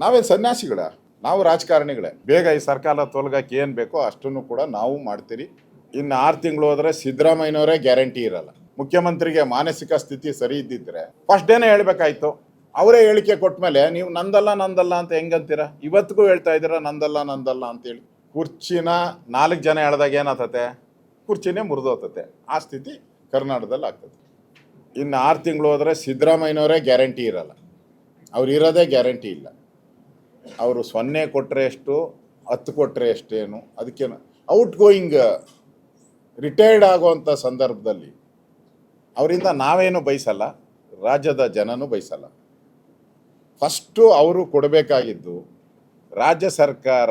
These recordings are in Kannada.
ನಾವೇನು ಸನ್ಯಾಸಿಗಳ? ನಾವು ರಾಜಕಾರಣಿಗಳೇ. ಬೇಗ ಈ ಸರ್ಕಾರ ತೊಲಗಕ್ಕೆ ಏನು ಬೇಕೋ ಅಷ್ಟನ್ನು ಕೂಡ ನಾವು ಮಾಡ್ತೀರಿ. ಇನ್ನು ಆರು ತಿಂಗಳು ಹೋದರೆ ಸಿದ್ದರಾಮಯ್ಯನವರೇ ಗ್ಯಾರಂಟಿ ಇರಲ್ಲ. ಮುಖ್ಯಮಂತ್ರಿಗೆ ಮಾನಸಿಕ ಸ್ಥಿತಿ ಸರಿ ಇದ್ದಿದ್ರೆ ಫಸ್ಟ್ ಡೇನೇ ಹೇಳಬೇಕಾಯ್ತು. ಅವರೇ ಹೇಳಿಕೆ ಕೊಟ್ಟ ಮೇಲೆ ನೀವು ನಂದಲ್ಲ ನಂದಲ್ಲ ಅಂತ ಹೆಂಗಂತೀರ? ಇವತ್ತಿಗೂ ಹೇಳ್ತಾ ಇದ್ದೀರಾ, ನಂದಲ್ಲ ನಂದಲ್ಲ ಅಂತೇಳಿ. ಕುರ್ಚಿನ ನಾಲ್ಕು ಜನ ಹೇಳ್ದಾಗ ಏನಾಗ್ತತೆ? ಕುರ್ಚಿನೇ ಮುರಿದೋತತೆ ಆ ಸ್ಥಿತಿ ಕರ್ನಾಟಕದಲ್ಲಿ ಆಗ್ತದೆ. ಇನ್ನು ಆರು ತಿಂಗಳು ಹೋದರೆ ಸಿದ್ದರಾಮಯ್ಯನವರೇ ಗ್ಯಾರಂಟಿ ಇರಲ್ಲ. ಅವ್ರು ಇರೋದೇ ಗ್ಯಾರಂಟಿ ಇಲ್ಲ. ಅವರು ಸೊನ್ನೆ ಕೊಟ್ಟರೆ ಎಷ್ಟು, ಹತ್ತು ಕೊಟ್ಟರೆ ಎಷ್ಟೇನು, ಅದಕ್ಕೇನು. ಔಟ್ ಗೋಯಿಂಗ್ ರಿಟೈರ್ಡ್ ಆಗುವಂಥ ಸಂದರ್ಭದಲ್ಲಿ ಅವರಿಂದ ನಾವೇನು ಬಯಸಲ್ಲ, ರಾಜ್ಯದ ಜನನೂ ಬಯಸಲ್ಲ. ಫಸ್ಟು ಅವರು ಕೊಡಬೇಕಾಗಿದ್ದು, ರಾಜ್ಯ ಸರ್ಕಾರ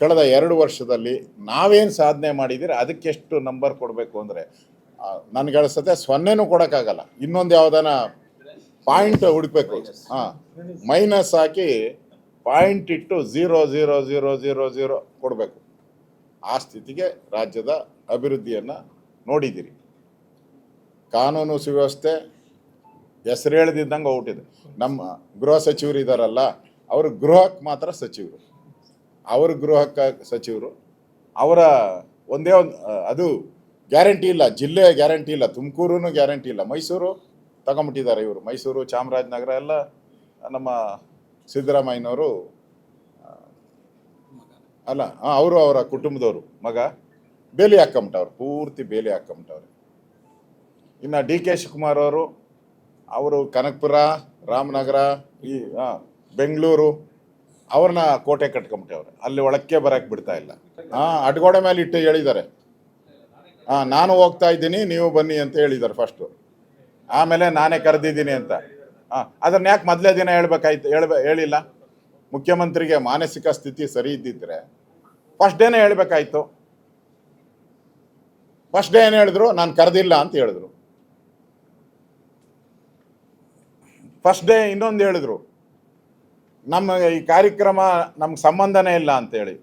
ಕಳೆದ ಎರಡು ವರ್ಷದಲ್ಲಿ ನಾವೇನು ಸಾಧನೆ ಮಾಡಿದ್ದೀರಿ, ಅದಕ್ಕೆಷ್ಟು ನಂಬರ್ ಕೊಡಬೇಕು ಅಂದರೆ ನನಗೆ ಅನಿಸುತ್ತೆ ಸೊನ್ನೆನೂ ಕೊಡೋಕ್ಕಾಗಲ್ಲ. ಇನ್ನೊಂದು ಯಾವುದನ ಪಾಯಿಂಟ್ ಹುಡುಕ್ಬೇಕು. ಹಾಂ. ಮೈನಸ್ ಹಾಕಿ ಪಾಯಿಂಟ್ ಇಟ್ಟು zero zero zero zero zero ಕೊಡಬೇಕು. ಆ ಸ್ಥಿತಿಗೆ ರಾಜ್ಯದ ಅಭಿವೃದ್ಧಿಯನ್ನು ನೋಡಿದ್ದೀರಿ ಕಾನೂನು ಸುವ್ಯವಸ್ಥೆ ಹೆಸರು ಹೇಳ್ದಿದ್ದಂಗೆ ಔಟಿದೆ ನಮ್ಮ ಗೃಹ ಸಚಿವರು ಇದ್ದಾರಲ್ಲ ಅವರು ಗೃಹಕ್ಕೆ ಮಾತ್ರ ಸಚಿವರು. ಅವ್ರ ಗೃಹಕ್ಕೆ ಸಚಿವರು. ಅವರ ಒಂದೇ ಒಂದು ಅದು ಗ್ಯಾರಂಟಿ ಇಲ್ಲ ಜಿಲ್ಲೆ ಗ್ಯಾರಂಟಿ ಇಲ್ಲ ತುಮಕೂರು ಗ್ಯಾರಂಟಿ ಇಲ್ಲ. ಮೈಸೂರು ತಗೊಂಬಿಟ್ಟಿದ್ದಾರೆ ಇವರು. ಮೈಸೂರು, ಚಾಮರಾಜನಗರ ಎಲ್ಲ ನಮ್ಮ ಸಿದ್ದರಾಮಯ್ಯನವರು ಅಲ್ಲ ಅವರು ಅವರ ಕುಟುಂಬದವರು. ಮಗ ಬೇಲಿ ಹಾಕೊಂಬಿಟ್ಟವ್ರು ಪೂರ್ತಿ ಬೇಲಿ ಹಾಕೊಂಬಿಟ್ಟವ್ರೆ ಇನ್ನು ಡಿ ಕೆ ಶಿವಕುಮಾರ್ ಅವರು ಅವರು ಕನಕಪುರ, ರಾಮನಗರ, ಈ ಬೆಂಗಳೂರು, ಅವ್ರನ್ನ ಕೋಟೆ ಕಟ್ಕೊಂಬಿಟ್ಟವ್ರೆ ಅಲ್ಲಿ ಒಳಕ್ಕೆ ಬರಕ್ಕೆ ಬಿಡ್ತಾ ಇಲ್ಲ. ಹಾಂ ಅಡ್ಗೋಡೆ ಮೇಲೆ ಇಟ್ಟು ಹೇಳಿದ್ದಾರೆ. ಹಾಂ ನಾನು ಹೋಗ್ತಾ ಇದ್ದೀನಿ, ನೀವು ಬನ್ನಿ ಅಂತ ಹೇಳಿದ್ದಾರೆ ಫಸ್ಟು ಆಮೇಲೆ ನಾನೇ ಕರೆದಿದ್ದೀನಿ ಅಂತ. ಹಾಂ ಅದನ್ನ ಯಾಕೆ ಮೊದಲೇ ದಿನ ಹೇಳ್ಬೇಕಾಯ್ತು ಹೇಳ್ಬೇ ಹೇಳಿಲ್ಲ? ಮುಖ್ಯಮಂತ್ರಿಗೆ ಮಾನಸಿಕ ಸ್ಥಿತಿ ಸರಿ ಇದ್ದಿದ್ರೆ ಫಸ್ಟ್ ಡೇನೇ ಹೇಳ್ಬೇಕಾಯ್ತು. ಫಸ್ಟ್ ಡೇ ಏನು ಹೇಳಿದ್ರು? ನಾನು ಕರೆದಿಲ್ಲ ಅಂತ ಹೇಳಿದ್ರು. ಫಸ್ಟ್ ಡೇ ಇನ್ನೊಂದು ಹೇಳಿದ್ರು. ನಮ್ಮ ಈ ಕಾರ್ಯಕ್ರಮ ನಮ್ಗೆ ಸಂಬಂಧನೇ ಇಲ್ಲ ಅಂತೇಳಿ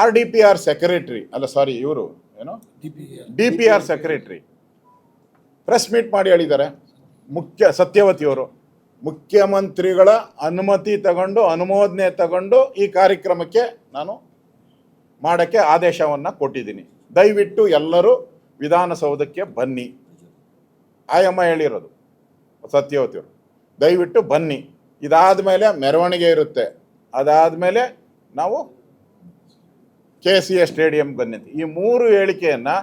R D P R secretary ಅಲ್ಲ ಸಾರಿ ಇವರು ಏನು? D P R secretary press meet ಮಾಡಿ ಹೇಳಿದ್ದಾರೆ. ಮುಖ್ಯ ಸತ್ಯವತಿಯವರು, ಮುಖ್ಯಮಂತ್ರಿಗಳ ಅನುಮತಿ ತಗೊಂಡು, ಅನುಮೋದನೆ ತಗೊಂಡು ಈ ಕಾರ್ಯಕ್ರಮಕ್ಕೆ ನಾನು ಮಾಡೋಕ್ಕೆ ಆದೇಶವನ್ನು ಕೊಟ್ಟಿದ್ದೀನಿ. ದಯವಿಟ್ಟು ಎಲ್ಲರೂ ವಿಧಾನಸೌಧಕ್ಕೆ ಬನ್ನಿ. ಆಯಮ್ಮ ಹೇಳಿರೋದು, ಸತ್ಯವತಿಯವರು. ದಯವಿಟ್ಟು ಬನ್ನಿ. ಇದಾದ ಮೇಲೆ ಮೆರವಣಿಗೆ ಇರುತ್ತೆ. ಅದಾದಮೇಲೆ ನಾವು ಕೆ ಸಿ ಎ ಸ್ಟೇಡಿಯಂ ಬನ್ನಿ ಈ ಮೂರು ಹೇಳಿಕೆಯನ್ನು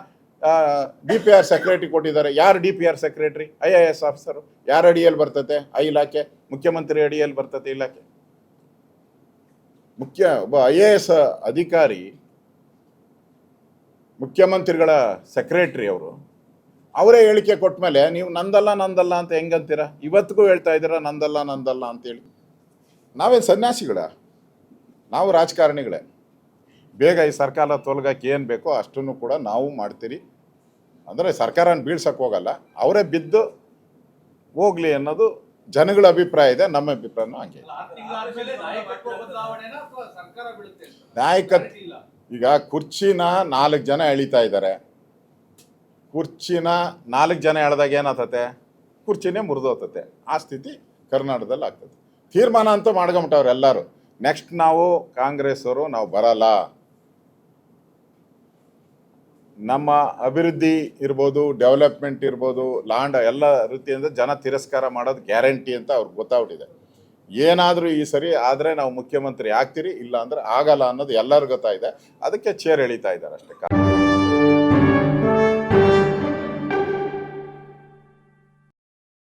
ಡಿ ಪಿ ಆರ್ ಸೆಕ್ರೆಟರಿ ಕೊಟ್ಟಿದ್ದಾರೆ. ಯಾರು D P R secretary I A S officer ಯಾರ ಅಡಿಯಲ್ಲಿ ಬರ್ತತೆ? ಆ ಇಲಾಖೆ. ಮುಖ್ಯಮಂತ್ರಿ ಅಡಿಯಲ್ಲಿ ಬರ್ತತೆ ಇಲಾಖೆ. ಮುಖ್ಯ, ಒಬ್ಬ ಐ ಎ ಎಸ್ ಅಧಿಕಾರಿ, ಮುಖ್ಯಮಂತ್ರಿಗಳ ಸೆಕ್ರೆಟ್ರಿ ಅವರು, ಅವರೇ ಹೇಳಿಕೆ ಕೊಟ್ಟ ಮೇಲೆ ನೀವು ನಂದಲ್ಲ ನಂದಲ್ಲ ಅಂತ ಹೆಂಗಂತೀರ? ಇವತ್ತಿಗೂ ಹೇಳ್ತಾ ಇದ್ದೀರಾ, ನಂದಲ್ಲ ನಂದಲ್ಲ ಅಂತೇಳಿ ನಾವೇನು ಸನ್ಯಾಸಿಗಳ? ನಾವು ರಾಜಕಾರಣಿಗಳೇ. ಬೇಗ ಈ ಸರ್ಕಾರ ತೊಲಗಕ್ಕೆ ಏನು ಬೇಕೋ ಅಷ್ಟನ್ನು ಕೂಡ ನಾವು ಮಾಡ್ತೀರಿ. ಅಂದರೆ ಸರ್ಕಾರನ ಬೀಳ್ಸಕ್ಕೆ ಹೋಗಲ್ಲ, ಅವರೇ ಬಿದ್ದು ಹೋಗ್ಲಿ ಅನ್ನೋದು ಜನಗಳ ಅಭಿಪ್ರಾಯ ಇದೆ, ನಮ್ಮ ಅಭಿಪ್ರಾಯನೂ ಹಂಗೆ? ನಾಯಕತ್. ಈಗ ಕುರ್ಚಿನ ನಾಲ್ಕು ಜನ ಎಳಿತಾ ಇದ್ದಾರೆ. ಕುರ್ಚಿನ ನಾಲ್ಕು ಜನ ಎಳ್ದಾಗ ಏನಾಗ್ತತೆ? ಕುರ್ಚಿನೇ ಮುರಿದೋಗ್ತತೆ. ಆ ಸ್ಥಿತಿ ಕರ್ನಾಟಕದಲ್ಲಿ ಆಗ್ತದೆ. ತೀರ್ಮಾನ ಅಂತೂ ಮಾಡ್ಕೊಂಬಿಟ್ಟವ್ರು ಎಲ್ಲರೂ. ನೆಕ್ಸ್ಟ್ ನಾವು ಕಾಂಗ್ರೆಸ್ ಅವರು ನಾವು ಬರಲ್ಲ. ನಮ್ಮ ಅಭಿವೃದ್ಧಿ ಇರ್ಬೋದು ಡೆವಲಪ್ಮೆಂಟ್ ಇರ್ಬೋದು ಲಾಂಡ್ ಎಲ್ಲ ರೀತಿಯಿಂದ ಜನ ತಿರಸ್ಕಾರ ಮಾಡೋದು ಗ್ಯಾರಂಟಿ ಅಂತ ಅವ್ರಿಗೆ ಗೊತ್ತಾಗ್ಬಿಟ್ಟಿದೆ. ಏನಾದರೂ ಈ ಸರಿ ಆದರೆ ನಾವು ಮುಖ್ಯಮಂತ್ರಿ ಆಗ್ತೀರಿ ಇಲ್ಲ ಅಂದ್ರೆ ಆಗಲ್ಲ ಅನ್ನೋದು ಎಲ್ಲರಿಗೂ ಗೊತ್ತಾಯಿದೆ. ಅದಕ್ಕೆ ಚೇರ್ ಎಳಿತಾ ಇದ್ದಾರೆ ಅಷ್ಟೇ.